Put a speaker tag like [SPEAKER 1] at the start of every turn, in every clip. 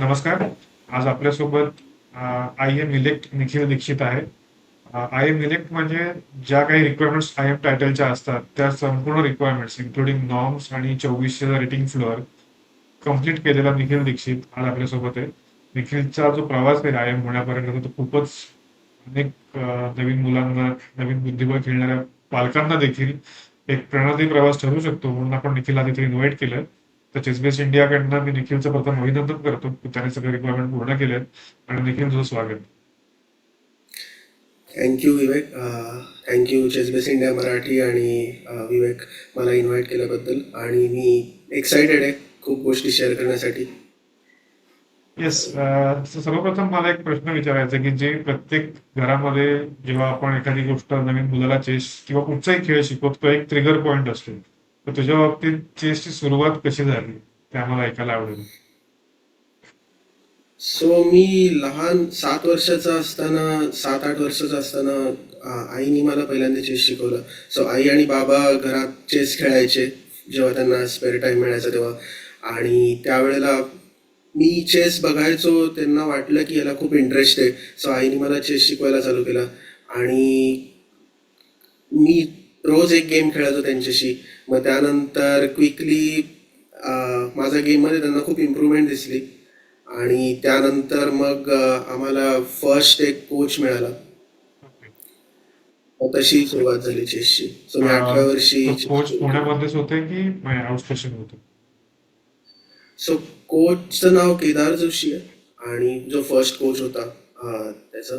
[SPEAKER 1] नमस्कार. आज आपल्यासोबत I M elect Nikhil Dixit आहे. आय एम इलेक्ट म्हणजे ज्या काही रिक्वायरमेंट्स आय एम टायटलच्या असतात त्या संपूर्ण रिक्वायरमेंट्स इन्क्लुडिंग नॉर्म्स आणि चोवीसशे रेटिंग फ्लोअर कंप्लीट केलेला निखिल दीक्षित आज आपल्यासोबत आहे. निखिलचा जो प्रवास आहे आय एम होण्यापर्यंत तो खूपच अनेक नवीन मुलांना नवीन बुद्धिबळ खेळणाऱ्या पालकांना देखील एक प्रेरणादायी प्रवास ठरू शकतो म्हणून आपण निखिलला तिथे इन्व्हाइट केलं. तर चेसबेस इंडियाकडनं मी निखिलचं प्रथम अभिनंदन करतो. की त्याने सगळे रिक्वायरमेंट पूर्ण केलेत आणि निखिल तुझं स्वागत.
[SPEAKER 2] Thank you Vivek. Thank you ChessBase India Marathi आणि विवेक मला इन्व्हाइट केल्याबद्दल. आणि मी एक्सायटेड आहे खूप गोष्टी शेअर करण्यासाठी.
[SPEAKER 1] येस सर्वप्रथम मला एक प्रश्न विचारायचा की जे प्रत्येक घरामध्ये जेव्हा आपण एखादी गोष्ट नवीन मुलाला चेस किंवा कुठचाही खेळ शिकवतो एक ट्रिगर पॉइंट असतो. तर तुझ्या बाबतीत चेसची सुरुवात कशी झाली? ते आम्हाला ऐकायला आवडेल.
[SPEAKER 2] सो मी लहान सात वर्षाचा असताना सात आठ वर्षाचा असताना अह, आईने मला पहिल्यांदा चेस शिकवलं. सो आई आणि बाबा घरात चेस खेळायचे जेव्हा त्यांना स्पेअर टाइम मिळायचा तेव्हा. आणि त्यावेळेला मी चेस बघायचो त्यांना वाटलं की याला खूप इंटरेस्ट आहे. सो आईने मला चेस शिकवायला चालू केला. आणि मी रोज एक गेम खेळायचो त्यांच्याशी. मग त्यानंतर क्विकली माझ्या गेममध्ये त्यांना खूप इम्प्रूव्हमेंट दिसली. आणि त्यानंतर मग आम्हाला फर्स्ट एक कोच मिळाला. तशी सुरुवात झाली चेसची सो मी अठरा वर्षी
[SPEAKER 1] कोच पुण्यामध्येच होते की आउट स्टेशन होते?
[SPEAKER 2] सो कोचचं नाव केदार जोशी आहे. आणि जो फर्स्ट कोच होता त्याचं.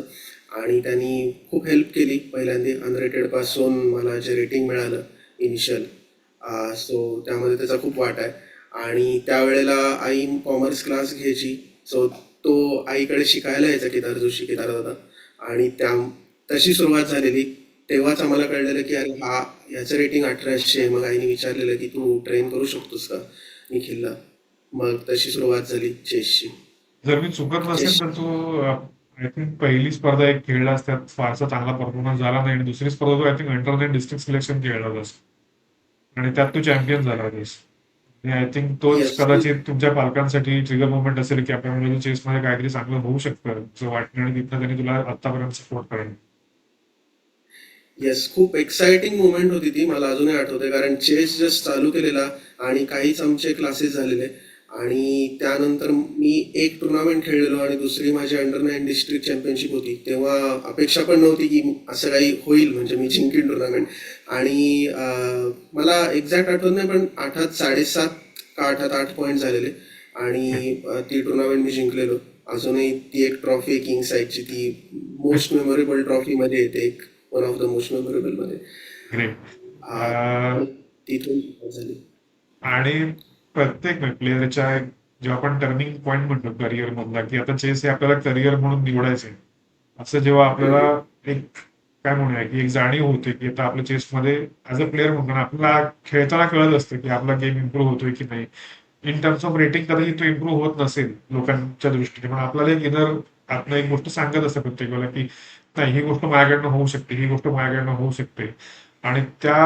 [SPEAKER 2] आणि त्यांनी खूप हेल्प केली पहिल्यांदा. अनरेटेडपासून मला जे रेटिंग मिळालं इनिशियल सो त्यामध्ये त्याचा खूप वाटा आहे. आणि त्यावेळेला आई कॉमर्स क्लास घ्यायची. सो तो आईकडे शिकायला यायचा केदार जोशी केदार दादा. आणि त्या तशी सुरुवात झालेली. तेव्हाच आम्हाला कळलेलं की अरे हा याचं रेटिंग अठराशे आहे. मग आईने विचारलेलं की तू ट्रेन करू शकतोस का? निखिलला मग तशी सुरुवात झाली चेसची
[SPEAKER 1] जर मी चुकत नसेल तर तू आय थिंक पहिली स्पर्धा एक खेळलास त्यात फारसा चांगला परफॉर्मन्स झाला नाही. आणि दुसरी स्पर्धा तू I think under nine district selection खेळला असतो आणि त्यात तू चॅम्पियन झाला होतास आय थिंक तोच. कदाचित तुमच्या पालकांसाठी ट्रिगर मोमेंट असेल की आपल्या मुलाच्या चेसमध्ये काहीतरी चांगलं होऊ शकतं. असं वाटणं आणि तिथनं त्यांनी तुला आतापर्यंत सपोर्ट करणं
[SPEAKER 2] येस खूप एक्साइटिंग मुवमेंट होती ती. मला अजूनही आठवते कारण चेस जस्ट चालू केलेला आणि काहीच आमचे क्लासेस झालेले. आणि त्यानंतर मी एक टुर्नामेंट खेळलेलो आणि दुसरी माझी अंडर नाईन डिस्ट्रिक्ट चॅम्पियनशिप होती. तेव्हा अपेक्षा पण नव्हती की असं काही होईल म्हणजे मी जिंकीन टुर्नामेंट आणि मला एक्झॅक्ट आठवत नाही पण आठात साडेसात का आठात आठ पॉईंट झालेले. आणि ती टुर्नामेंट मी जिंकलेलो. अजूनही ती एक ट्रॉफी आहे किंग साईडची ती मोस्ट मेमोरेबल ट्रॉफी मध्ये येते एक वन ऑफ द मोस्ट मेमोरेबलमध्ये. तिथून झाली.
[SPEAKER 1] आणि प्रत्येक प्लेअरच्या जेव्हा आपण टर्निंग पॉईंट म्हणतो करिअर मधला की आता चेस हे आपल्याला करिअर म्हणून निवडायचे असं जेव्हा आपल्याला एक काय म्हणूया की एक जाणीव होते की आता आपल्या चेसमध्ये ऍज अ प्लेअर म्हणतो आपल्याला खेळताना कळत असतं की आपला गेम इम्प्रूव्ह होतोय की नाही. इन टर्म्स ऑफ रेटिंग कदाचित तो इम्प्रूव्ह होत नसेल लोकांच्या दृष्टीने पण आपल्याला एक इनर आपलं एक गोष्ट सांगत असतं प्रत्येक वेळेला की नाही ही गोष्ट माझ्याकडनं होऊ शकते ही गोष्ट माझ्याकडनं होऊ शकते. आणि त्या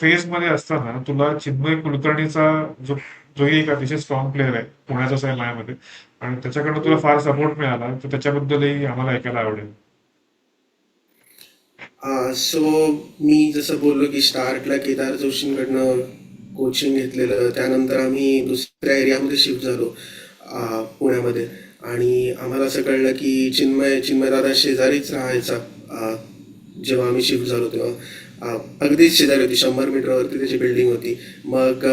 [SPEAKER 1] फेजमध्ये असताना तुला चिन्मय कुलकर्णीचा जो जोही एक अतिशय स्ट्रॉंग प्लेअर आहे पुण्याचा आहे आणि त्याच्याकडनं तुला फार सपोर्ट मिळाला तर त्याच्याबद्दलही आम्हाला ऐकायला आवडेल.
[SPEAKER 2] सो मी जसं बोललो की स्टार्टला केदार जोशींकडनं कोचिंग घेतलेलं त्यानंतर आम्ही दुसऱ्या एरियामध्ये शिफ्ट झालो पुण्यामध्ये. आणि आम्हाला असं कळलं की चिन्मय चिन्मय दादा शेजारीच राहायचा जेव्हा आम्ही शिफ्ट झालो तेव्हा. अगदीच शेजारी होती शंभर मीटरवरती त्याची बिल्डिंग होती. मग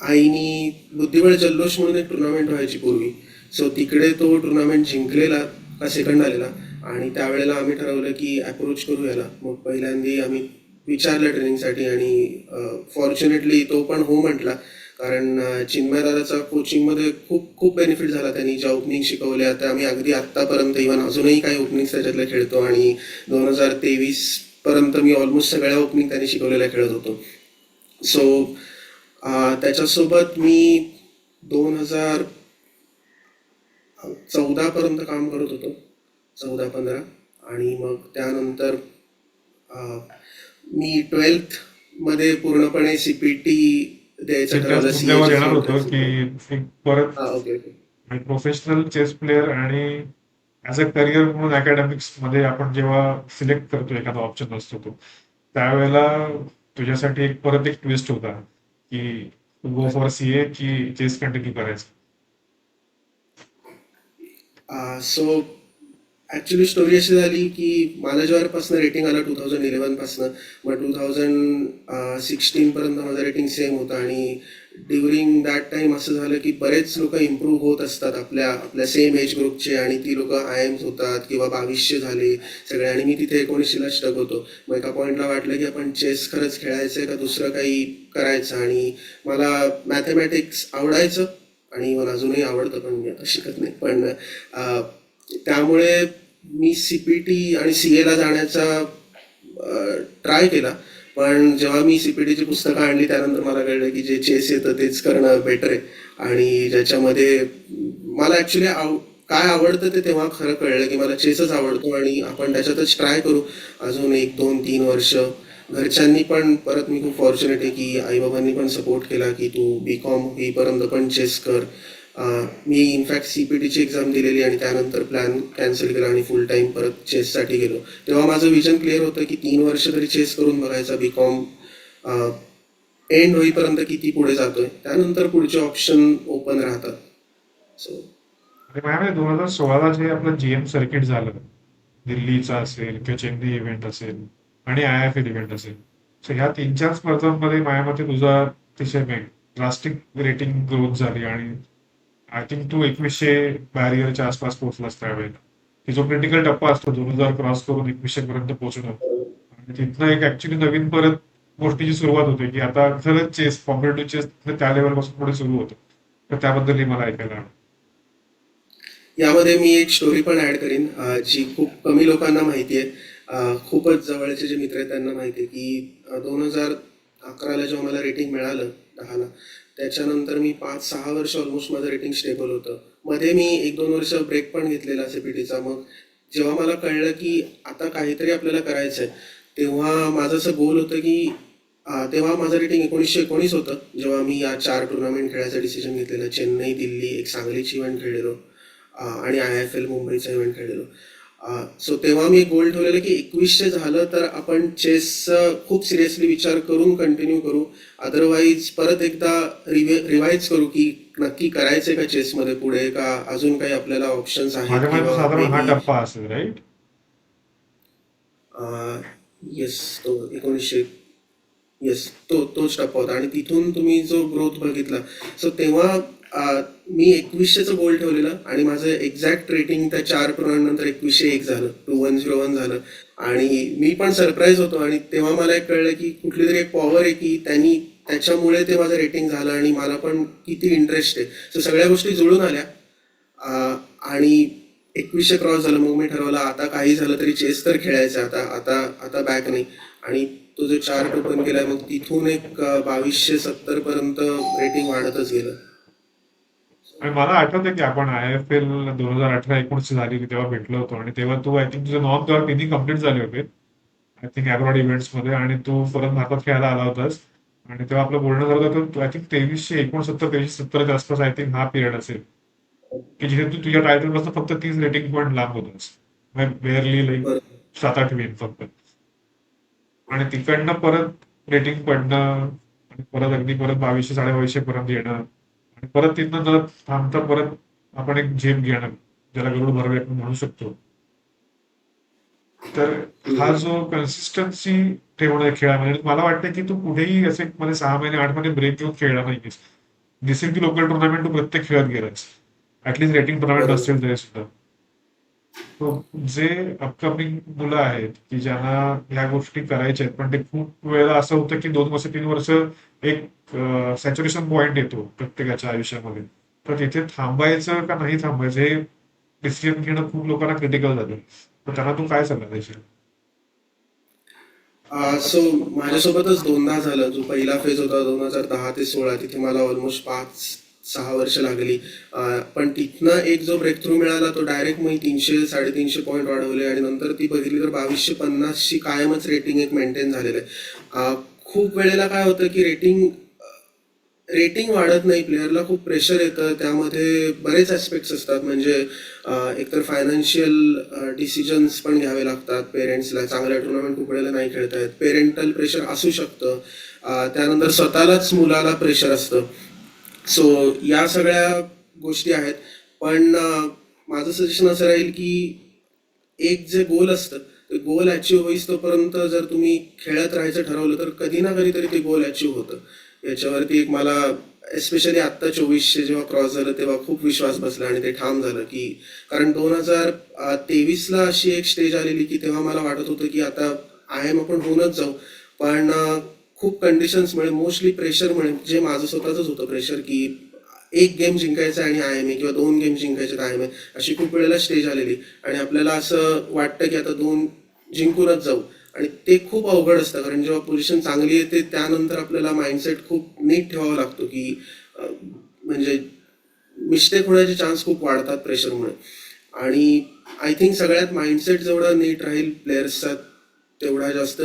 [SPEAKER 2] आईनी बुद्धिबळ जल्लोष म्हणून एक टुर्नामेंट व्हायची पूर्वी. सो तिकडे तो टुर्नामेंट जिंकलेला का सेकंड आलेला. आणि त्यावेळेला आम्ही ठरवलं की अप्रोच करू याला. मग पहिल्यांदा आम्ही विचारलं ट्रेनिंगसाठी आणि फॉर्च्युनेटली तो पण हो म्हटला. कारण चिन्मयदाचा चिन्मय दादाचा कोचिंगमध्ये खूप खूप बेनिफिट झाला. त्यांनी ज्या ओपनिंग शिकवल्या त्या आम्ही अगदी आत्तापर्यंत इव्हन अजूनही काही ओपनिंग त्याच्यातल्या खेळतो. आणि दोन हजार तेवीस पर्यंत मी ऑलमोस्ट सगळ्या ओपनिंग त्यांनी शिकवलेल्या खेळत होतो. सो त्याच्यासोबत मी दोन हजार चौदा पर्यंत काम करत होतो. चौदा पंधरा. आणि मग त्यानंतर मी ट्वेल्थमध्ये पूर्णपणे सीपीटी द्यायचं ओके
[SPEAKER 1] प्रोफेशनल चेस प्लेअर आणि ऍज अ करिअर म्हणून अकॅडमिक्समध्ये आपण जेव्हा सिलेक्ट करतो एखादा ऑप्शन असतो तो त्यावेळेला तुझ्यासाठी एक परत एक ट्विस्ट होता की गो फॉर सी ए की चेस कंटिन्यू करायचं?
[SPEAKER 2] सो ऍक्च्युली स्टोरी अशी झाली की मला जेव्हापासून रेटिंग आलं टू थाउजंड इलेव्हनपासनं मग टू थाउजंड सिक्स्टीन पर्यंत माझं रेटिंग सेम होतं आणि ड्युरिंग दॅट टाइम असं झालं की बरेच लोक इम्प्रूव्ह होत असतात आपल्या आपल्या सेम एज ग्रुपचे आणि ती लोक आय एम्स होतात किंवा बावीसशे झाले सगळे आणि मी तिथे एकोणीसशेला स्टक होतो. मग एका पॉईंटला वाटलं की आपण चेस खरंच खेळायचं का दुसरं काही करायचं? आणि मला मॅथमॅटिक्स आवडायचं आणि मला अजूनही आवडतं पण मी आता शिकत नाही. पण त्यामुळे मी सी पी टी आणि सी एला जाण्याचा ट्राय केला. पण जेव्हा मी सीपीडीची पुस्तकं आणली त्यानंतर मला कळलं की जे चेस येतं तेच करणं बेटर आहे. आणि ज्याच्यामध्ये मला ॲक्च्युली आव काय आवडतं ते तेव्हा खरं कळलं की मला चेसच आवडतो आणि आपण त्याच्यातच ट्राय करू. अजून एक दोन तीन वर्ष. घरच्यांनी पण परत मी खूप फॉर्च्युनेट आहे की आईबाबांनी पण सपोर्ट केला की तू बी कॉम होईपर्यंत पण चेस कर. मी इनफॅक्ट सी पी टीची एक्झाम दिलेली आणि त्यानंतर प्लॅन कॅन्सल केला आणि फुल टाइम परत चेससाठी गेलो. तेव्हा माझं विजन क्लिअर होतं की तीन वर्ष तरी चेस करून बघायचा बी कॉम एंड होईपर्यंत किती पुढे जातोय. त्यानंतर पुढचे ऑप्शन ओपन राहतात. सो
[SPEAKER 1] म्हणजे दोन हजार सोळाला जे आपलं जीएम सर्किट झालं दिल्लीचा असेल किंवा चेन्नई इव्हेंट असेल आणि आय एफ एल इव्हेंट असेल. सो ह्या तीन चार स्पर्धांमध्ये माझ्या मते तुझा अतिशय ड्रास्टिक रेटिंग ग्रोथ झाली आणि आय थिंक तू एकवीसशे बॅरियरच्या आसपास पोहोचलास त्यावेळेला. की जो क्रिटिकल टप्पा असतो दोन हजार क्रॉस करून एकवीसशे पर्यंत पोहोचणं. आणि तिथनं एक ऍक्च्युली नवीन परत गोष्टीची सुरुवात होते की आता खरंच चेस कॉम्पिटेटिव्ह चेस त्या लेवलपासून पुढे सुरू होतं. तर त्याबद्दलही मला ऐकायला आवडेल.
[SPEAKER 2] यामध्ये मी एक स्टोरी पण ऍड करीन जी खूप कमी लोकांना माहिती आहे. खूपच जवळचे जे मित्र आहेत त्यांना माहिती आहे की दोन हजार अकराला जेव्हा मला रेटिंग मिळालं दहाला त्याच्यानंतर मी पाच सहा वर्ष ऑलमोस्ट माझं रेटिंग स्टेबल होतं. मध्ये मी एक दोन वर्ष ब्रेक पण घेतलेला सीपीटीचा मग जेव्हा मला कळलं की आता काहीतरी आपल्याला करायचं आहे तेव्हा माझं असं गोल होतं की तेव्हा माझं रेटिंग एकोणीसशे एकोणीस होतं. जेव्हा मी या चार टुर्नामेंट खेळायचा डिसिजन घेतलेला. चेन्नई दिल्ली एक सांगलीची इव्हेंट खेळलेलो. आणि आय एफ एल मुंबईचा इव्हेंट खेळलेलो. सो तेव्हा मी गोल ठेवलेलं की एकवीसशे झालं तर आपण चेस खूप सिरियसली विचार करून कंटिन्यू करू. अदरवाईज परत एकदा रिवे रिवाईज करू की नक्की करायचंय का चेसमध्ये पुढे का अजून काही आपल्याला ऑप्शन्स आहेत किंवा येस तो एकोणीसशे येस तो तोच टप्पा होता. आणि तिथून तुम्ही जो ग्रोथ बघितला सो तेव्हा मी एकवीसशेचं गोल ठेवलेलं आणि माझं एक्झॅक्ट रेटिंग त्या चार टुर्नामेंट नंतर एकवीसशे एक झालं टू वन झिरो वन झालं. आणि मी पण सरप्राईज होतो आणि तेव्हा मला एक कळलं की कुठली तरी एक पॉवर आहे की त्यांनी त्याच्यामुळे ते माझं रेटिंग झालं आणि मला पण किती इंटरेस्ट आहे. सो सगळ्या गोष्टी जुळून आल्या. आणि एकवीसशे क्रॉस झालं. मग मी ठरवलं आता काही झालं तरी चेस तर खेळायचं आता आता आता बॅक नाही. आणि तो जो चार्ट ओपन केलाय मग तिथून एक बावीसशे सत्तर पर्यंत रेटिंग वाढतच गेलं.
[SPEAKER 1] आणि मला आठवतं की आपण आय एफ एल दोन हजार अठरा एकोणीस झाली तेव्हा भेटलो होतो. आणि तेव्हा तू आय थिंक तुझे नॉन तेव्हा तिन्ही कंप्लीट झाले होते. आय थिंक अब्रॉड इव्हेंट्समध्ये आणि तू परत भारतात खेळायला आला होतास. आणि तेव्हा आपलं बोलणं झालं होतं तू आय थिंक तेवीसशे एकोणसत्तर तेवीसशे सत्तरच्या आसपास आय थिंक हा पिरियड असेल. की जिथे तू तुझ्या टायटलपासून फक्त तीस रेटिंग पॉईंट लांब होतास. म्हणजे बेअरली लाईक सात आठ विन फक्त. आणि तिकडनं परत रेटिंग पडणं आणि परत अगदी परत बावीसशे साडेबावीसशे पर्यंत येणं. परत तिथनं जर थांबता परत आपण एक झेप घेणं ज्याला गरुड भरवे आपण म्हणू शकतो. तर हा जो कन्सिस्टन्सी ठेवणं खेळामध्ये मला वाटतं की तू कुठेही असे मध्ये सहा महिने आठ महिने ब्रेक घेऊन खेळला नाहीयेस. दिसेल की लोकल टुर्नामेंट तू प्रत्येक खेळत गेलास ऍटलीस्ट रेटिंग टुर्नामेंट असतील तरी सुद्धा. जे अपकमिंग मुलं आहेत की ज्यांना ह्या गोष्टी करायच्या आहेत पण ते खूप वेळेला असं होतं की दोन वर्ष तीन वर्ष एक सॅच्युरेशन पॉइंट येतो प्रत्येकाच्या आयुष्यामध्ये. तर तिथे थांबायचं का नाही थांबायचं हे डिसिजन घेणं खूप लोकांना क्रिटिकल झालं. तर त्यांना तू काय सल्ला देशील?
[SPEAKER 2] सो माझ्यासोबतच दोनदा झालं. जो पहिला फेज होता दोन हजार दहा ते सोळा तिथे मला ऑलमोस्ट पाच सहा वर्ष लागली. पण तिथनं एक जो ब्रेक थ्रू मिळाला तो डायरेक्ट मी तीनशे साडेतीनशे पॉईंट वाढवले आणि नंतर ती बघितली तर बावीसशे पन्नासशी कायमच रेटिंग एक मेंटेन झालेलं आहे. खूप वेळेला काय होतं की रेटिंग रेटिंग वाढत नाही प्लेअरला खूप प्रेशर येतं. त्यामध्ये बरेच ॲस्पेक्ट्स असतात. म्हणजे एकतर फायनान्शियल डिसिजन्स पण घ्यावे लागतात. पेरेंट्सला चांगल्या टुर्नामेंट खूप वेळेला नाही खेळता येत. पेरेंटल प्रेशर असू शकतं. त्यानंतर स्वतःलाच मुलाला प्रेशर असतं. सो या सगळ्या गोष्टी आहेत. पण माझं सजेशन असं राहील की एक जे गोल असतं ते गोल अचीव होईस तोपर्यंत जर तुम्ही खेळत राहायचं ठरवलं तर कधी ना कधीतरी ते गोल अचीव होतं. याच्यावरती एक मला एस्पेशली आत्ता चोवीसशे जेव्हा क्रॉस झालं तेव्हा खूप विश्वास बसला आणि ते ठाम झालं की कारण दोन हजार तेवीसला अशी एक स्टेज आलेली की तेव्हा मला वाटत होतं की आता आय एम आपण होऊनच जाऊ. पण खूप कंडिशन्समुळे मोस्टली प्रेशरमुळे जे माझं स्वतःच होतं प्रेशर की एक गेम जिंकायचा आणि आय एम ए किंवा दोन गेम जिंकायचे आय एम ए अशी खूप वेळेला स्टेज आलेली. आणि आपल्याला असं वाटतं की आता दोन जिंकूनच जाऊ. आणि ते खूप अवघड असतं कारण जेव्हा पोझिशन चांगली येते त्यानंतर आपल्याला माइंडसेट खूप नीट ठेवावा लागतो की म्हणजे मिस्टेक होण्याचे चान्स खूप वाढतात प्रेशरमुळे आणि आय थिंक सगळ्यात माइंडसेट जेवढा नीट राहील प्लेयर्सचा तेवढा जास्त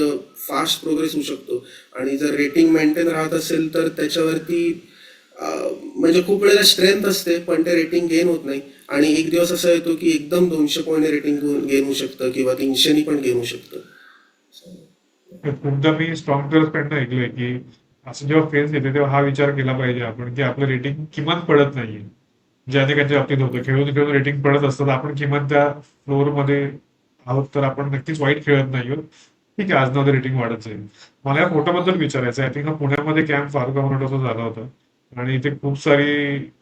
[SPEAKER 2] फास्ट प्रोग्रेस होऊ शकतो. आणि जर रेटिंग मेंटेन राहत असेल तर त्याच्यावरती म्हणजे खूप वेळेला स्ट्रेंथ असते पण ते रेटिंग गेन होत नाही. आणि एक दिवस असा येतो की एकदम दोनशे पॉईंट रेटिंग गेन होऊ शकतं किंवा तीनशेनी पण गेन होऊ शकतं.
[SPEAKER 1] खूपदा मी स्ट्रॉंग प्लेयर्सकडनं ऐकलंय की असं जेव्हा फेस येते तेव्हा हा विचार केला पाहिजे आपण की आपलं रेटिंग किमान पडत नाहीये. जे अनेकांच्या बाबतीत होतं. खेळून खेळून रेटिंग पडत असतात. तर आपण किमान त्या फ्लोअरमध्ये आहोत तर आपण नक्कीच वाईट खेळत नाही आहोत. ठीक आहे आज रेटिंग वाढत जाईल. मला या फोटोबद्दल विचारायचं आहे. आय थिंक हा पुण्यामध्ये कॅम्प फारुख अमरोटाचा झाला होता. आणि इथे खूप सारी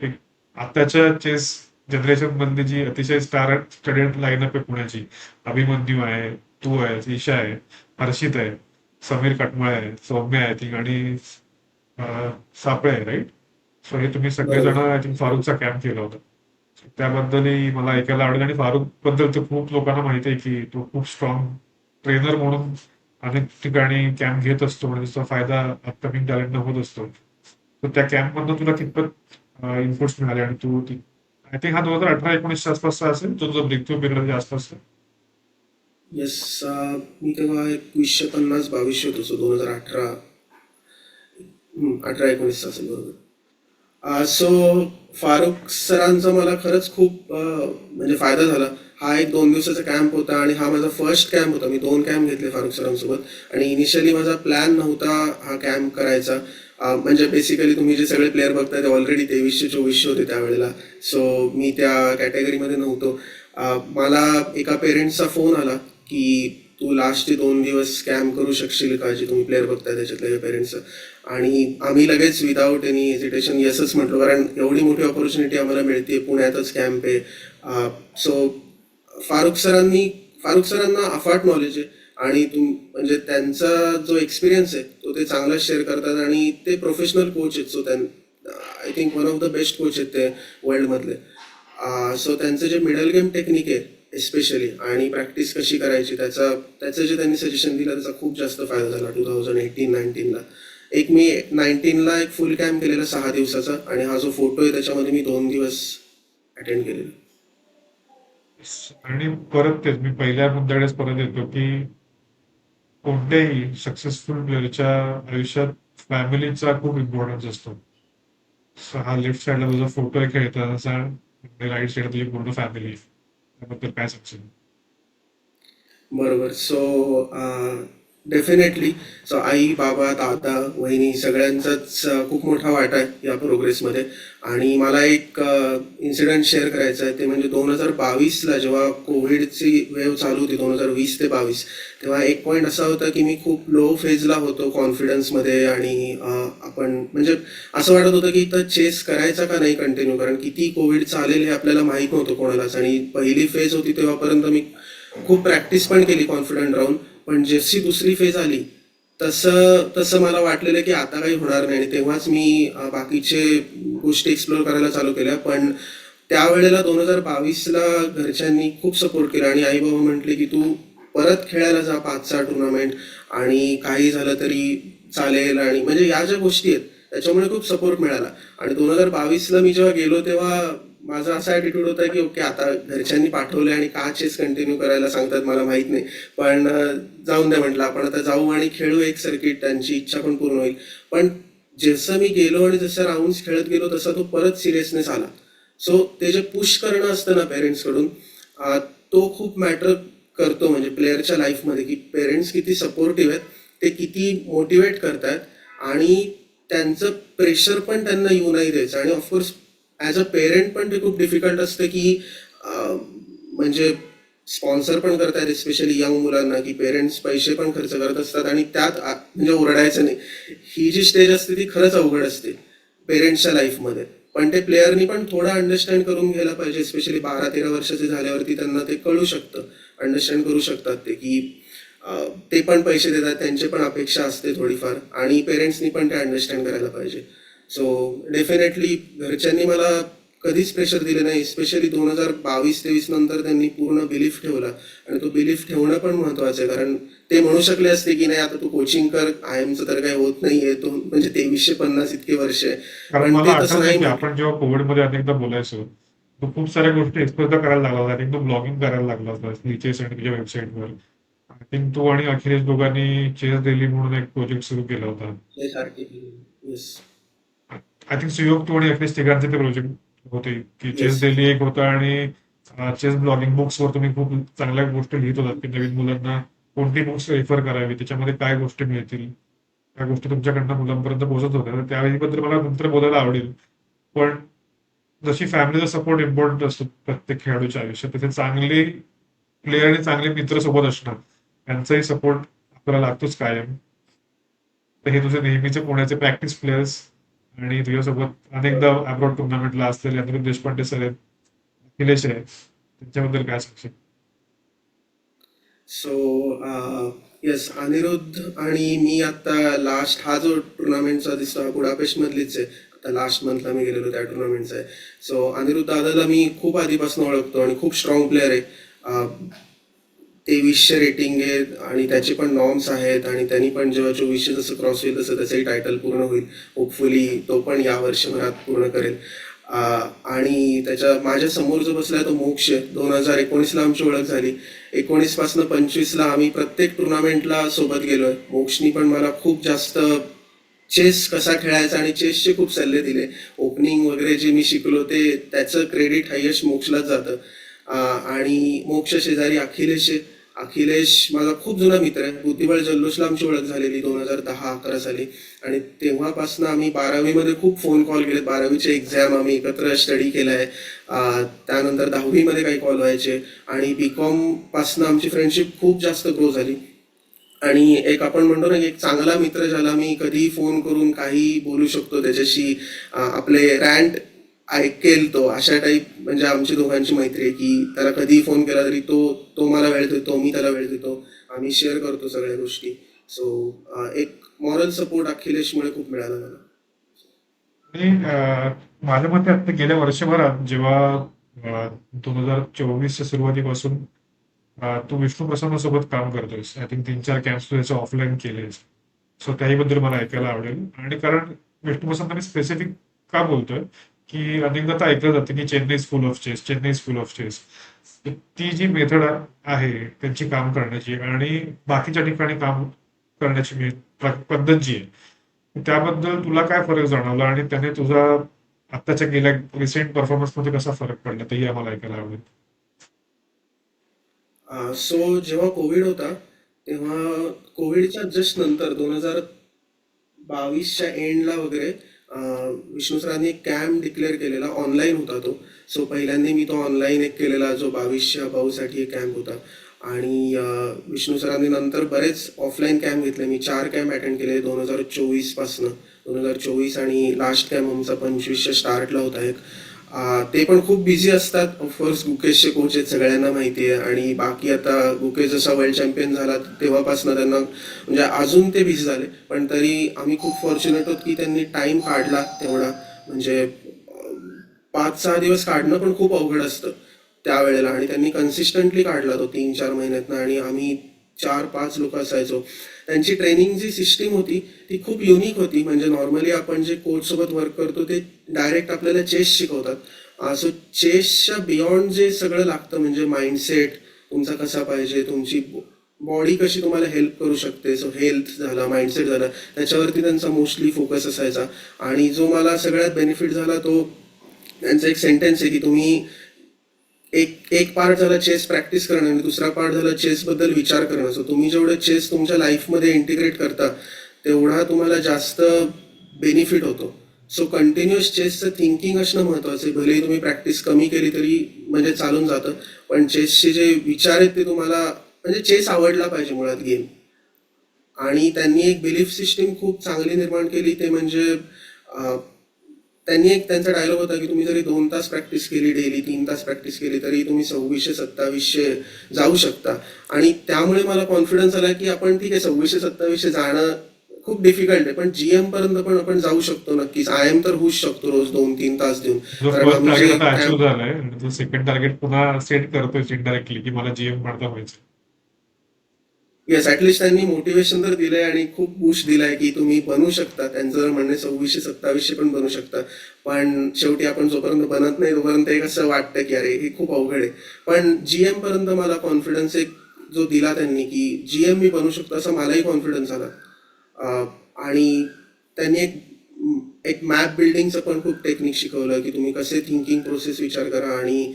[SPEAKER 1] एक आताच्या चेस जनरेशन मधली जी अतिशय स्टार स्टडेड लाईनअप आहे पुण्याची. अभिमन्यू आहे तू आहे ईशा आहे हर्षित आहे समीर कटमळे आहे सौम्य आहे आय थिंक आणि सापळे आहे राईट सो हे तुम्ही सगळेजण आय थिंक फारुखचा कॅम्प केला होता. त्याबद्दलही मला ऐकायला आवडेल. आणि फारुखबद्दल तर खूप लोकांना माहिती आहे की तो खूप स्ट्रॉंग ट्रेनर म्हणून अनेक ठिकाणी कॅम्प घेत असतो. म्हणजे त्याचा फायदा अपकमिंग टॅलेंटना होत असतो. तर त्या कॅम्प मधून तुला कितपत इनपुट्स मिळाले? आणि तू आय थिंक हा दोन हजार अठरा एकोणीसच्या आसपासचा असेल. तो तुझा ब्रेक थ्रू पिरियड आसपास
[SPEAKER 2] येस मी तेव्हा एकवीसशे पन्नास बावीसशे होतो. दोन हजार अठरा अठरा एकोणीसचा असेल बरोबर. सो फारुख सरांचा मला खरंच खूप म्हणजे फायदा झाला. हा एक दोन दिवसाचा कॅम्प होता आणि हा माझा फर्स्ट कॅम्प होता. मी दोन कॅम्प घेतले फारुख सरांसोबत. आणि इनिशियली माझा प्लॅन नव्हता हा कॅम्प करायचा. म्हणजे बेसिकली तुम्ही जे सगळे प्लेअर बघताय ते ऑलरेडी तेवीसशे चोवीसशे होते त्यावेळेला. सो मी त्या कॅटेगरीमध्ये नव्हतो. मला एका पेरेंट्सचा फोन आला की तू लास्टचे दोन दिवस स्कॅम करू शकशील का जे तुम्ही प्लेअर बघताय त्याच्यातल्या पेरेंट्सचं आणि आम्ही लगेच विदाऊट एनी हेजिटेशन येसच म्हटलो. कारण एवढी मोठी ऑपॉर्च्युनिटी आम्हाला मिळते पुण्यातच कॅम्प आहे. सो फारुख सरांनी फारुख सरांना अफाट नॉलेज आहे. आणि तुम म्हणजे त्यांचा जो एक्सपिरियन्स आहे तो ते चांगला शेअर करतात आणि ते प्रोफेशनल कोच आहेत. सो त्यां I think one of the best coach आहेत ते वर्ल्डमधले सो त्यांचं जे मिडल गेम टेक्निक आहे एस्पेशली आणि प्रॅक्टिस कशी करायची त्याचा त्याचं जे त्यांनी सजेशन दिलं त्याचा खूप जास्त फायदा झाला टू थाउजंड एटीन नाईन्टीनला एक मी नाईन्टीनला एक फुल कॅम्प केलेला सहा दिवसाचा आणि हा जो फोटो आहे त्याच्यामध्ये मी दोन दिवस अटेंड केलेला.
[SPEAKER 1] आणि परत तेच मी पहिल्या मुद्द्याकडेच परत येतो की कोणत्याही सक्सेसफुल प्लेअरच्या आयुष्यात फॅमिलीचा खूप इम्पॉर्टन्स असतो. हा लेफ्ट साईडला तुझा फोटो आहे खेळतानाचा राईट साईडला तुझी पूर्ण फॅमिली त्याबद्दल काय सांगशील
[SPEAKER 2] बरोबर सो डेफिनेटली सो आई बाबा दादा वहिनी सगळ्यांचाच खूप मोठा वाटा आहे या प्रोग्रेसमध्ये आणि मला एक इन्सिडेंट शेअर करायचा आहे. ते म्हणजे दोन हजार बावीसला जेव्हा कोविडची वेव चालू होती दोन हजार वीस ते बावीस तेव्हा एक पॉईंट असा होता की मी खूप लो फेजला होतो कॉन्फिडन्समध्ये आणि आपण म्हणजे असं वाटत होतं की इथं चेस करायचा का नाही कंटिन्यू कारण किती कोविड चालेल हे आपल्याला माहीत नव्हतं कोणालाच. आणि पहिली फेज होती तेव्हापर्यंत मी खूप प्रॅक्टिस पण केली कॉन्फिडंट राहून. पण जशी दुसरी फेज आली तसं तसं मला वाटलेलं की आता काही होणार नाही. आणि तेव्हाच मी बाकीचे गोष्टी एक्सप्लोर करायला चालू केल्या. पण त्यावेळेला दोन हजार बावीसला घरच्यांनी खूप सपोर्ट केला आणि आई बाबा म्हटले की तू परत खेळायला जा पाच सहा टुर्नामेंट आणि काही झालं तरी चालेल. आणि म्हणजे या ज्या गोष्टी आहेत त्याच्यामुळे खूप सपोर्ट मिळाला. आणि दोन हजार बावीसला मी जेव्हा गेलो तेव्हा माझा असा ॲटिट्यूड होता की ओके आता घरच्यांनी पाठवले आणि का चेस कंटिन्यू करायला सांगतात मला माहीत नाही. पण जाऊन द्या म्हटलं आपण आता जाऊ आणि खेळू एक सर्किट त्यांची इच्छा पण पूर्ण होईल. पण जसं मी गेलो आणि जसं राऊंड्स खेळत गेलो तसा तो परत सिरियसनेस आला. सो ते जे पुश करणं असतं ना पेरेंट्सकडून तो खूप मॅटर करतो म्हणजे प्लेअरच्या लाईफमध्ये की पेरेंट्स किती सपोर्टिव्ह आहेत ते किती मोटिवेट करतात आणि त्यांचं प्रेशर पण त्यांना येऊ नाही द्यायचं. आणि ऑफकोर्स ॲज अ पेरेंट पण ते खूप डिफिकल्ट असतं की म्हणजे स्पॉन्सर पण करतायत स्पेशली यंग मुलांना की पेरेंट्स पैसे पण खर्च करत असतात आणि त्यात म्हणजे ओरडायचं नाही. ही जी स्टेज असते ती खरंच अवघड असते पेरेंट्सच्या लाईफमध्ये पण ते प्लेयरनी पण थोडं अंडरस्टँड करून घ्यायला पाहिजे स्पेशली बारा तेरा वर्षाचे झाल्यावरती त्यांना ते कळू शकतं. अंडरस्टँड करू शकतात ते की ते पण पैसे देतात त्यांची पण अपेक्षा असते थोडीफार आणि पेरेंट्सनी पण ते अंडरस्टँड करायला पाहिजे. सो डेफिनेटली घरच्यांनी मला कधीच प्रेशर दिले नाही स्पेशली दोन हजार बावीस तेवीस नंतर त्यांनी पूर्ण बिलीफ ठेवला. आणि तो बिलीफ ठेवणं पण महत्वाचं आहे कारण ते म्हणू शकले असते की नाही आता तू कोचिंग कर आय एमचं तर काही होत नाहीये तो म्हणजे तेवीसशे पन्नास इतके वर्ष आहे.
[SPEAKER 1] कारण
[SPEAKER 2] पण ते तसं नाही.
[SPEAKER 1] आपण जेव्हा कोविडमध्ये अनेकदा बोलायचो तो खूप साऱ्या गोष्टी एक्सप्लोर करायला लागला होता. एक ब्लॉगिंग करायला लागला होता आणि तुझ्या वेबसाईटवर आय थिंक तू आणि अखिलेश दोघांनी चेस डेली म्हणून एक प्रोजेक्ट सुरू केला होता. आय थिंक सुयोग तू आणि अखिलेश तिघांचे ते प्रोजेक्ट होते. की चेस. डेली एक होता आणि चेस ब्लॉगिंग बुक्सवर तुम्ही खूप चांगल्या गोष्टी लिहित होतात की नवीन मुलांना कोणती बुक्स रेफर करावी त्याच्यामध्ये काय गोष्टी मिळतील त्या गोष्टी तुमच्याकडनं मुलांपर्यंत पोहोचत होत्या. तर त्याबद्दल मला नंतर बोलायला आवडेल. पण जशी फॅमिलीचा सपोर्ट इम्पॉर्टंट असतो प्रत्येक खेळाडूच्या आयुष्यात तसे चांगले प्लेयर आणि चांगले मित्र सोबत असणार यांचाही सपोर्ट आपल्याला लागतोच कायम. तर हे तुझे नेहमीचे पुण्याचे प्रॅक्टिस प्लेयर्स आणि तुझ्यासोबत अनेकदा अब्रॉड टुर्नामेंटला असलेले अनिरुद्ध देशपांडे सर आहेत अखिलेश आहेत त्यांच्याबद्दल काय सांगशील?
[SPEAKER 2] सो येस uh, अनिरुद्ध आणि मी आता लास्ट हा जो टुर्नामेंटचा दिसतो हा बुडापेस्ट मधलीच आहे. आता लास्ट मंथला मी गेलेलो त्या टुर्नामेंटचा आहे. सो अनिरुद्ध दादाला मी खूप आधीपासून ओळखतो आणि खूप स्ट्रॉंग प्लेअर आहे. Uh, तेवीसशे रेटिंग आहे आणि त्याचे पण नॉर्म्स आहेत आणि त्यांनी पण जेव्हा चोवीसशे जसं क्रॉस होईल तसं त्याचंही टायटल पूर्ण होईल. होपफुली तो पण या वर्षभरात पूर्ण करेल. आणि त्याच्या माझ्यासमोर जो बसलाय तो मोक्ष दोन हजार एकोणीसला आमची ओळख झाली. एकोणीसपासनं पंचवीसला आम्ही प्रत्येक टुर्नामेंटला सोबत गेलोय. मोक्षनी पण मला खूप जास्त चेस कसा खेळायचा आणि चेसचे खूप सल्ले दिले. ओपनिंग वगैरे जे मी शिकलो ते त्याचं क्रेडिट हायस्ट मोक्षलाच जातं. आणि मोक्ष शेजारी अखिलेश अखिलेश माझा खूप जुना मित्र आहे. बुद्धिबळ जल्लोषला आमची ओळख झालेली दोन हजार दहा अकरा साली. आणि तेव्हापासून आम्ही बारावीमध्ये खूप फोन कॉल केले बारावीचे एक्झाम आम्ही एकत्र स्टडी केलाय. आहे त्यानंतर दहावीमध्ये काही कॉल व्हायचे. आणि बी कॉमपासून आमची फ्रेंडशिप खूप जास्त ग्रो झाली. आणि एक आपण म्हणतो ना की एक चांगला मित्र ज्याला मी कधीही फोन करून काही बोलू शकतो. त्याच्याशी आपले रँट ऐकेल तो अशा टाईप म्हणजे आमची दोघांची मैत्री आहे की त्याला कधी फोन केला तरी तो तो मला वेळ देतो मी त्याला वेळ देतो आम्ही शेअर करतो सगळ्या गोष्टी. सो एक मॉरल सपोर्ट अखिलेशमुळे खूप मिळाला मला.
[SPEAKER 1] माझ्या मते आता गेल्या वर्षभरात जेव्हा दोन हजार चोवीसच्या सुरुवातीपासून तू विष्णू प्रसन्न सोबत काम करतोयस. आय थिंक तीन चार कॅम्प तू याचे ऑफलाईन केलेस. सो त्याहीबद्दल मला ऐकायला आवडेल. आणि कारण विष्णू प्रसन्न मी स्पेसिफिक का बोलतोय? की अनेकदा तर ऐकलं जातं की Chennai full of chess Chennai full of chess ती जी मेथड आहे त्यांची काम करण्याची आणि बाकीच्या ठिकाणी काम करण्याची पद्धत जी आहे त्याबद्दल तुला काय फरक जाणवला आणि त्याने तुझा आत्ताच्या गेल्या रिसेंट परफॉर्मन्समध्ये कसा फरक पडला? तेही आम्हाला ऐकायला आवडेल.
[SPEAKER 2] सो जेव्हा कोविड होता तेव्हा कोविडच्या जस्ट नंतर दोन हजार बावीसच्या एंडला वगैरे अं, विष्णू सरांनी एक कॅम्प डिक्लेअर केलेला ऑनलाईन होता तो. सो पहिल्यांदा मी तो ऑनलाईन एक केलेला जो बावीसच्या भाऊसाठी एक कॅम्प होता. आणि विष्णू सरांनी नंतर बरेच ऑफलाईन कॅम्प घेतले. मी चार कॅम्प अटेंड केले दोन हजार चोवीसपासनं दोन हजार चोवीस आणि लास्ट कॅम्प आमचा पंचवीसच्या स्टार्टला होता एक. ते पण खूप बिझी असतात. ऑफकोर्स गुकेशचे कोच आहेत सगळ्यांना माहिती आहे आणि बाकी आता गुकेश जसा वर्ल्ड चॅम्पियन झाला तेव्हापासून त्यांना म्हणजे अजून ते बिझी झाले. पण तरी आम्ही खूप फॉर्च्युनेट होत की त्यांनी टाइम काढला तेवढा. म्हणजे पाच सहा दिवस काढणं पण खूप अवघड असतं त्यावेळेला. आणि त्यांनी कन्सिस्टंटली काढला तो तीन चार महिन्यातनं. आणि आम्ही चार पाच लोक असायचो. त्यांची ट्रेनिंग जी सिस्टीम होती ती खूप युनिक होती. म्हणजे नॉर्मली आपण जे कोच सोबत वर्क करतो ते डायरेक्ट आपल्याला चेस शिकवतात. सो चेसच्या बियॉन्ड जे सगळं लागतं म्हणजे माइंडसेट तुमचा कसा पाहिजे तुमची बॉडी कशी तुम्हाला हेल्प करू शकते. सो हेल्थ झाला माइंडसेट झाला त्याच्यावरती त्यांचा मोस्टली फोकस असायचा. आणि जो मला सगळ्यात बेनिफिट झाला तो त्यांचा एक सेंटेन्स आहे की तुम्ही एक एक पार्ट झाला चेस प्रॅक्टिस करणं आणि दुसरा पार्ट झाला चेस बद्दल विचार करणं. सो तुम्ही जेवढं चेस तुमच्या लाईफमध्ये इंटिग्रेट करता तेवढा तुम्हाला जास्त बेनिफिट होतो. सो कंटिन्युअस चेसचं थिंकिंग असणं महत्त्वाचं आहे. भलेही तुम्ही प्रॅक्टिस कमी केली तरी म्हणजे चालून जातं पण चेसचे जे विचार आहेत ते तुम्हाला म्हणजे चेस आवडला पाहिजे मुळात गेम आणि त्यांनी एक बिलीफ सिस्टीम खूप चांगली निर्माण केली ते म्हणजे त्यांनी एक त्यांचा डायलॉग होता की तुम्ही जरी दोन तास प्रॅक्टिस केली डेली तीन तास प्रॅक्टिस केली तरी तुम्ही सव्वीसशे सत्तावीसशे जाऊ शकता. आणि त्यामुळे मला कॉन्फिडन्स आला की आपण ठीक आहे सव्वीसशे सत्तावीसशे जाणं खूप डिफिकल्ट आहे. पण जीएम पर्यंत पण आपण जाऊ शकतो नक्कीच. आय एम तर होऊच शकतो रोज दोन तीन तास देऊन. कारण
[SPEAKER 1] सेकंड टार्गेट पुन्हा सेट करतोय इनडायरेक्टली की मला जीएम व्हायचं
[SPEAKER 2] येस ऍटलिस्ट त्यांनी मोटिवेशन तर दिलंय आणि खूप पुश दिलाय की तुम्ही बनू शकता. त्यांचं जर म्हणणे सव्वीसशे सत्तावीसशे पण बनू शकता. पण शेवटी आपण जोपर्यंत बनत नाही तोपर्यंत एक असं वाटतं की अरे हे खूप अवघड आहे. पण जीएम पर्यंत मला कॉन्फिडन्स एक जो दिला त्यांनी की जीएम मी बनू शकतो असं मलाही कॉन्फिडन्स आला. आणि त्यांनी एक एक मॅप बिल्डिंगचं पण खूप टेक्निक शिकवलं की तुम्ही कसे थिंकिंग प्रोसेस विचार करा आणि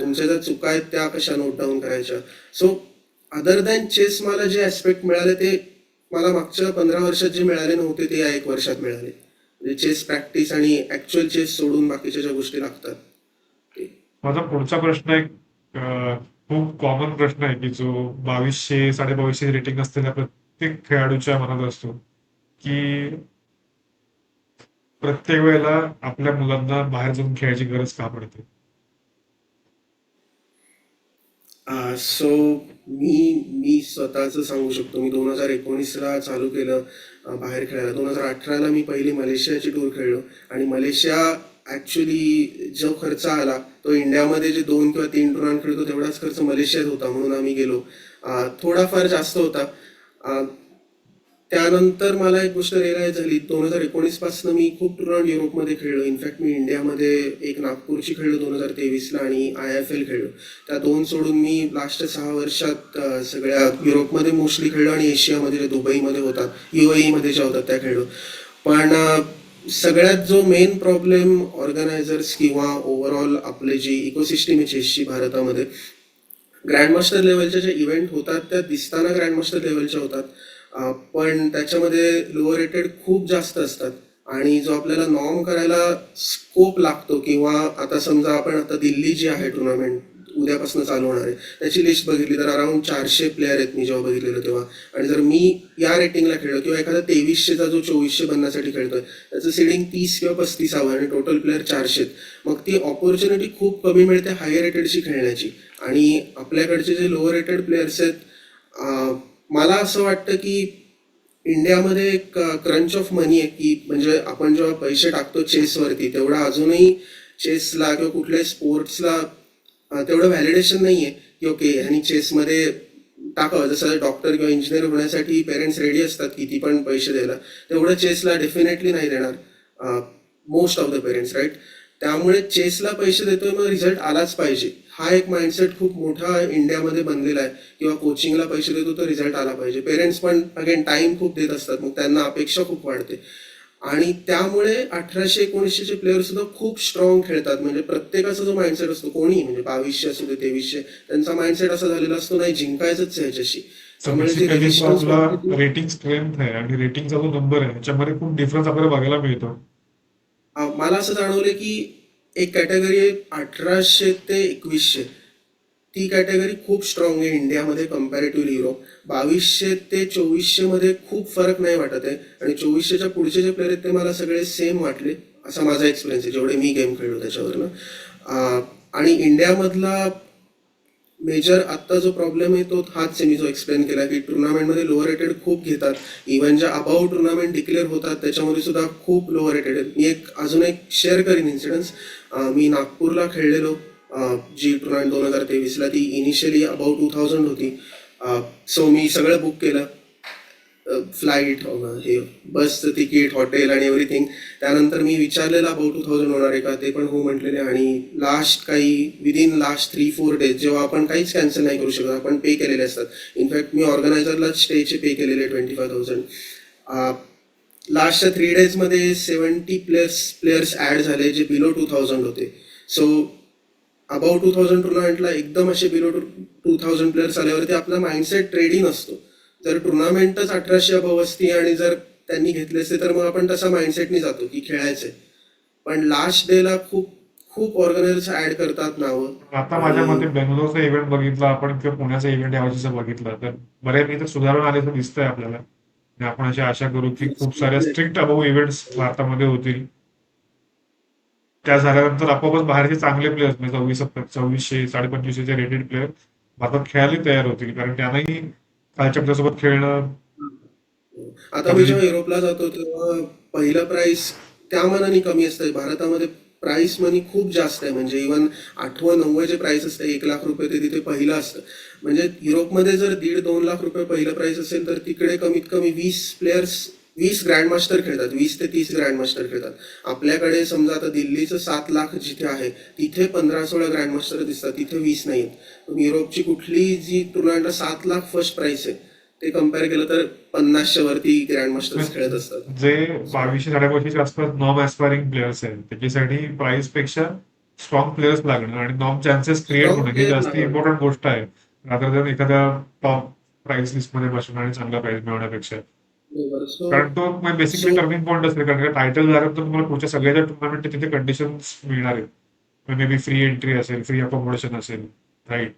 [SPEAKER 2] तुमच्या ज्या चुका आहेत त्या कशा नोट डाऊन करायच्या. सो अदर दॅन चेस मला जे ऍस्पेक्ट मिळाले ते मला मागच्या पंधरा वर्षात जे मिळाले नव्हते ते या एक वर्षात मिळाले म्हणजे चेस प्रॅक्टिस आणि ऍक्च्युअल चेस सोडून बाकीच्या ज्या गोष्टी लागतात.
[SPEAKER 1] माझा पुढचा प्रश्न एक खूप कॉमन प्रश्न आहे की जो बावीसशे साडेबावीसशे रेटिंग असलेल्या प्रत्येक खेळाडूच्या मनात असतो की प्रत्येक वेळेला आपल्या मुलांना बाहेर जाऊन खेळायची गरज का पडते
[SPEAKER 2] सो मी मी स्वतःचं सांगू शकतो. मी दोन हजार एकोणीसला चालू केलं बाहेर खेळायला. दोन हजार अठराला मी पहिली मलेशियाची टूर खेळलो. आणि मलेशिया ॲक्च्युली जो खर्च आला तो इंडियामध्ये जे दोन किंवा तीन टुर्नामेंट खेळतो तेवढाच खर्च मलेशियात होता म्हणून आम्ही गेलो. थोडाफार जास्त होता. त्यानंतर मला एक गोष्ट रिअलाइज झाली. दोन हजार एकोणीसपासून मी खूप टुर्नामेंट युरोपमध्ये खेळलो. इनफॅक्ट मी इंडियामध्ये एक नागपूरची खेळलो दोन हजार तेवीसला आणि आय एफ एल खेळलो. त्या दोन सोडून मी लास्ट सहा वर्षात सगळ्या युरोपमध्ये मोस्टली खेळलो आणि एशियामध्ये दुबईमध्ये होतात युएई मध्ये ज्या होतात त्या खेळलो. पण सगळ्यात जो मेन प्रॉब्लेम ऑर्गनायझर्स किंवा ओव्हरऑल आपले जी इकोसिस्टीम आहे चेसची भारतामध्ये ग्रँडमास्टर लेवलच्या ज्या इव्हेंट होतात त्या दिसताना ग्रँडमास्टर लेवलच्या होतात. पण त्याच्यामध्ये लोअर रेटेड खूप जास्त असतात. आणि जो आपल्याला नॉर्म करायला स्कोप लागतो किंवा आता समजा आपण आता दिल्ली जी आहे टुर्नामेंट उद्यापासून चालू होणार आहे त्याची लिस्ट बघितली तर अराउंड चारशे प्लेयर आहेत मी जेव्हा बघितलेलं तेव्हा. आणि जर मी या रेटिंगला खेळलो किंवा एखादा तेवीसशेचा जो चोवीसशे बनण्यासाठी खेळतोय त्याचं सीडिंग तीस किंवा पस्तीस हवं आणि टोटल प्लेअर चारशेत मग ती ऑपॉर्च्युनिटी खूप कमी मिळते हायर रेटेडशी खेळण्याची. आणि आपल्याकडचे जे लोअर रेटेड प्लेयर्स आहेत मला असं वाटतं की इंडियामध्ये एक क्रंच ऑफ मनी आहे की म्हणजे आपण जेव्हा पैसे टाकतो चेसवरती तेवढा अजूनही चेसला किंवा कुठल्याही स्पोर्ट्सला तेवढं व्हॅलिडेशन नाही आहे की ओके आणि चेसमध्ये टाकावं. जसं डॉक्टर किंवा इंजिनियर होण्यासाठी पेरेंट्स रेडी असतात किती पण पैसे द्यायला. तेवढं चेसला डेफिनेटली नाही देणार most of the parents right त्यामुळे चेसला पैसे देतोय मग रिझल्ट आलाच पाहिजे. हा एक माइंडसेट खूप मोठा इंडियामध्ये बनलेला आहे. किंवा कोचिंगला पैसे देतो तर रिझल्ट आला पाहिजे. पेरेंट्स पण अगेन टाइम खूप देत असतात. मग त्यांना अपेक्षा खूप वाढते. आणि त्यामुळे अठराशे एकोणीसशे प्लेअर सुद्धा खूप स्ट्रॉंग खेळतात. म्हणजे प्रत्येकाचा जो माइंडसेट असतो कोणी म्हणजे बावीसशे असू दे तेवीसशे त्यांचा माइंडसेट असा झालेला असतो नाही जिंकायचंच आहे ह्याच्याशी.
[SPEAKER 1] रेटिंग स्ट्रेंथ आहे आणि रेटिंगचा जो नंबर आहे त्याच्यामध्ये खूप डिफरन्स आपल्याला बघायला मिळतो.
[SPEAKER 2] मला असं जाणवलं की एक कॅटेगरी आहे अठराशे ते एकवीसशे. ती कॅटेगरी खूप स्ट्रॉंग आहे इंडियामध्ये कम्पॅरेटिव्हली युरोप बावीसशे ते चोवीसशेमध्ये खूप फरक नाही वाटत आहे. आणि चोवीसशेच्या पुढचे जे प्लेयर आहेत ते मला सगळे सेम वाटले. असा माझा एक्सपिरियन्स आहे. जेवढे मी गेम खेळलो त्याच्यावरनं. आणि इंडियामधला मेजर आत्ता जो प्रॉब्लेम आहे तो हाच मी जो एक्सप्लेन केला की टुर्नामेंटमध्ये लोअर रेटेड खूप घेतात. इव्हन ज्या अबाऊ टुर्नामेंट डिक्लेअर होतात त्याच्यामध्ये सुद्धा खूप लोअर रेटेड आहेत. मी एक अजून एक शेअर करीन इन्सिडन्स मी नागपूरला खेळलेलो. जी टुर्नामेंट दोन हजार तेवीसला ती इनिशियली अबाऊ टू थाउजंड होती. सो मी सगळं बुक केलं. फ्लाईट हे बसचं तिकीट हॉटेल आणि एव्हरीथिंग त्यानंतर मी विचारलेलं अबाउट टू थाउजंड होणार आहे का? ते पण हो म्हटलेले. आणि लास्ट काही within last three four days जेव्हा आपण काहीच कॅन्सल नाही करू शकत आपण पे केलेले असतात. इनफॅक्ट मी ऑर्गनायझरलाच स्टेचे पे केलेले ट्वेंटी फाय थाउजंड लास्टच्या थ्री डेजमध्ये सेवन्टी प्लेयर्स प्लेयर्स ॲड झाले जे बिलो टू थाउजंड होते. सो अबाउट टू थाउजंड टुर्नामेंटला एकदम असे below two two thousand players आल्यावरती आपला माइंडसेट ट्रेडिंग असतो. जर टुर्नामेंटच अठराशे अभाव असती आणि जर त्यांनी घेतले असते तर मग आपण तसा माइंडसेटनी जातो की खेळायचंय. पण लास्ट डेला खूप खूप ऑर्गनायझर्स ऍड करतात नावं.
[SPEAKER 1] आता माझ्या मते बेंगलोरचा इव्हेंट बघितला आपण किंवा पुण्याचा इव्हेंट यावर्षीचा बघितला तर बऱ्यापैकी सुधारणा आल्याचं दिसतंय आपल्याला. आपण अशी आशा करू की खूप साऱ्या स्ट्रिक्ट अबाऊ इव्हेंट्स भारतामध्ये होतील. त्या झाल्यानंतर आपोआपच बाहेरचे चांगले प्लेयर्स म्हणजे सव्वीस चोवीसशे साडेपंचवीसशेचे रेटेड प्लेअर भारतात खेळायला तयार होतील कारण त्यांनाही खालच्या खेळणं.
[SPEAKER 2] आता मी जेव्हा युरोपला जातो तेव्हा पहिलं प्राइस त्या मनाने कमी असतं. भारतामध्ये प्राइस मनी खूप जास्त आहे. म्हणजे इवन आठवं नव्वद जे प्राइस असते एक लाख रुपये ते तिथे पहिलं असतं. म्हणजे युरोपमध्ये जर दीड दोन लाख रुपये पहिलं प्राइस असेल तर तिकडे कमीत कमी वीस प्लेयर्स वीस ग्रँडमास्टर खेळतात वीस ते तीस ग्रँडमास्टर खेळतात. आपल्याकडे समजा आता दिल्लीचं सात लाख जिथे आहे तिथे पंधरा सोळा ग्रँडमास्टर दिसतात तिथे वीस नाहीत पण युरोपची कुठली जी टुर्नामेंटला सात लाख फर्स्ट प्राइस आहे ते कंपेअर केलं तर पन्नासच्या वरती ग्रँडमास्टर्स खेळत असतात.
[SPEAKER 1] जे बावीसशे साडेबावीसशेच्या आसपास नॉम ऍस्पायरिंग प्लेयर्स आहेत त्याच्यासाठी प्राइसपेक्षा स्ट्रॉंग प्लेयर्स लागणं आणि नॉम चान्सेस क्रिएट होणं ही जास्त. इम्पॉर्टंट गोष्ट आहे. दॅन एखाद्या टॉप प्राइस लिस्टमध्ये बसणं आणि चांगला प्राइस मिळवण्यापेक्षा. कारण तो बेसिकली टर्निंग पॉईंट असेल कारण टायटल झाल्यानंतर तुम्हाला पुढच्या सगळ्या टुर्नामेंट तिथे कंडिशन्स मिळणार आहेत. मे बी फ्री एंट्री असेल फ्री अकोमोडेशन असेल राईट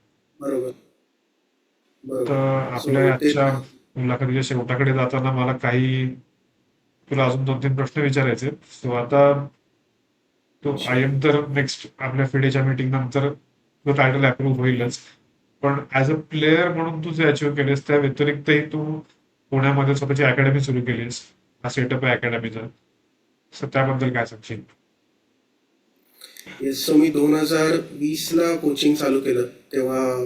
[SPEAKER 1] तर आपल्या आजच्या मुलाखतीच्या शेवटाकडे जाताना मला काही तुला अजून दोन तीन प्रश्न विचारायचे सो आता तो आय एम तर नेक्स्ट आपल्या फिडेच्या मीटिंग नंतर तो टायटल अप्रूव्ह होईलच. पण ऍज अ प्लेअर म्हणून तू जे अचीव्ह केलेस त्या व्यतिरिक्तही तू पुण्यामध्ये स्वतःची अकॅडमी सुरू केलीस हा सेटअप आहे अकॅडमीचा सर त्याबद्दल काय सांगशील?
[SPEAKER 2] येस सो मी दोन हजार वीसला कोचिंग चालू केलं. तेव्हा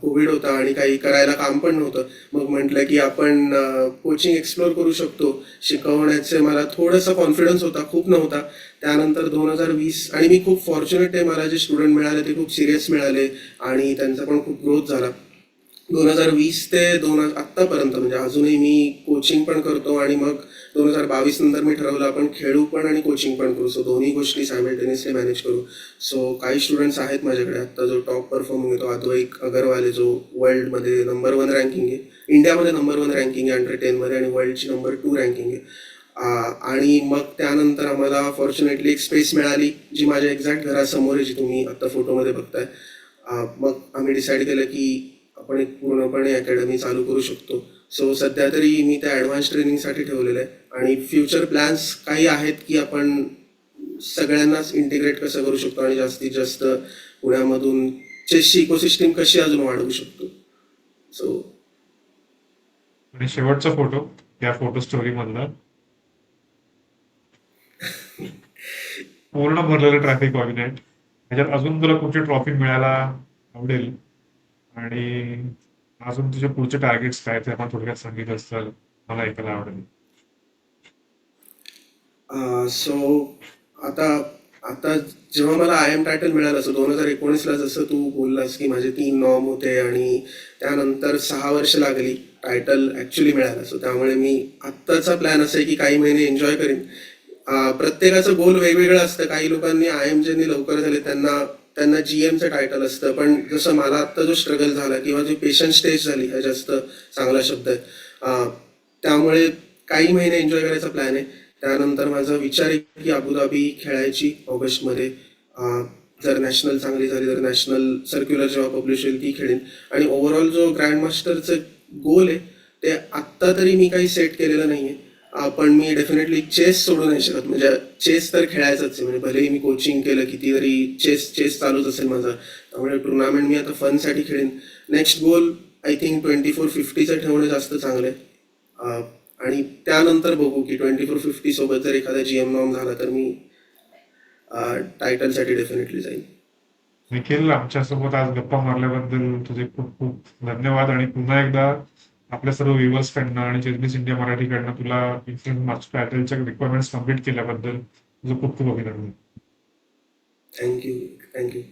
[SPEAKER 2] कोविड होता आणि काही करायला काम पण नव्हतं. मग म्हटलं की आपण कोचिंग एक्सप्लोर करू शकतो. शिकवण्याचे मला थोडासा कॉन्फिडन्स होता खूप नव्हता. त्यानंतर दोन हजार वीस आणि मी खूप फॉर्च्युनेट आहे. मला जे स्टुडंट मिळाले ते खूप सिरियस मिळाले आणि त्यांचा पण खूप ग्रोथ झाला. दोन हजार वीस ते दोन आत्तापर्यंत म्हणजे अजूनही मी कोचिंग पण करतो आणि मग दोन हजार बावीस नंतर मी ठरवलं आपण खेळू पण आणि कोचिंग पण करू. सो दोन्ही गोष्टी सायमल्टेनियसली मॅनेज करू. सो काही स्टुडंट्स आहेत माझ्याकडे आता जो टॉप परफॉर्मिंग येतो तो अद्वैक अगरवाल आहे जो वर्ल्डमध्ये नंबर वन रँकिंग आहे. इंडियामध्ये नंबर वन रँकिंग आहे अंडर टेनमध्ये आणि वर्ल्डची नंबर टू रँकिंग आहे. आणि मग त्यानंतर आम्हाला फॉर्च्युनेटली एक स्पेस मिळाली जी माझ्या एक्झॅक्ट घरासमोर आहे जी तुम्ही आत्ता फोटोमध्ये बघताय. मग आम्ही डिसाईड केलं की आपण एक पूर्णपणे अकॅडमी चालू करू शकतो. सो सध्या तरी मी त्या ॲडव्हान्स ट्रेनिंगसाठी ठेवलेलं आहे. आणि फ्युचर प्लॅन्स काही आहेत की आपण सगळ्यांनाच इंटिग्रेट कसं करू शकतो आणि जास्तीत जास्त पुण्यामधून चेसची इकोसिस्टीम कशी अजून वाढवू शकतो? सो
[SPEAKER 1] आणि शेवटचा फोटो या फोटो स्टोरी मधला. पूर्ण भरलेलं ट्रॅफिक कॉबिनेट ह्याच्यात अजून तुला कुठची ट्रॉफी मिळायला आवडेल? आणि अजून तुझे पुढचे टार्गेट्स काय ते आपण थोडक्यात सांगितलं असतं मला ऐकायला आवडेल.
[SPEAKER 2] सो आता आता जेव्हा मला आय एम टायटल मिळालं असं दोन हजार एकोणीसला जसं तू बोललास की माझे तीन नॉम होते आणि त्यानंतर सहा वर्ष लागली टायटल ॲक्च्युली मिळालं. सो त्यामुळे मी आत्ताचा प्लॅन असा आहे की काही महिने एन्जॉय करेन. प्रत्येकाचं गोल वेगवेगळं असतं. काही लोकांनी आय एम ज्यांनी लवकर झाले त्यांना त्यांना जीएमचं टायटल असतं. पण जसं मला आत्ता जो स्ट्रगल झाला किंवा जी पेशंट स्टेज झाली हा जास्त चांगला शब्द आहे. त्यामुळे काही महिने एन्जॉय करायचा प्लॅन आहे. त्यानंतर माझा विचार आहे की अबुधाबी खेळायची ऑगस्टमध्ये. जर नॅशनल चांगली झाली तर नॅशनल सर्क्युलर जेव्हा पब्लिश होईल ती खेळेन. आणि ओव्हरऑल जो ग्रँड मास्टरचं गोल आहे ते आत्ता तरी मी काही सेट केलेलं नाही आहे पण मी डेफिनेटली चेस सोडू नाही शकत. म्हणजे चेस तर खेळायचंच आहे. म्हणजे भलेही मी कोचिंग केलं किती तरी चेस चेस चालूच असेल माझा. त्यामुळे टुर्नामेंट मी आता फनसाठी खेळेन. Next goal I think twenty four फिफ्टीचं ठेवणं जास्त चांगलं आहे. आणि त्यानंतर बघू की ट्वेंटी फोर फिफ्टी सोबत जर एखादा जी एम नॉम झाला तर मी टायटलसाठी डेफिनेटली जाईन.
[SPEAKER 1] निखिल आमच्यासोबत आज गप्पा मारल्याबद्दल तुझे खूप खूप धन्यवाद आणि पुन्हा एकदा आपल्या सर्व व्ह्युअर्स कडनं आणि चेसबीस इंडिया मराठीकडनं तुला इन्सिडेंट मार्क्स पॅटर्नच्या रिक्वायरमेंट्स कंप्लीट केल्याबद्दल तुझं खूप खूप अभिनंदन.
[SPEAKER 2] Thank you thank you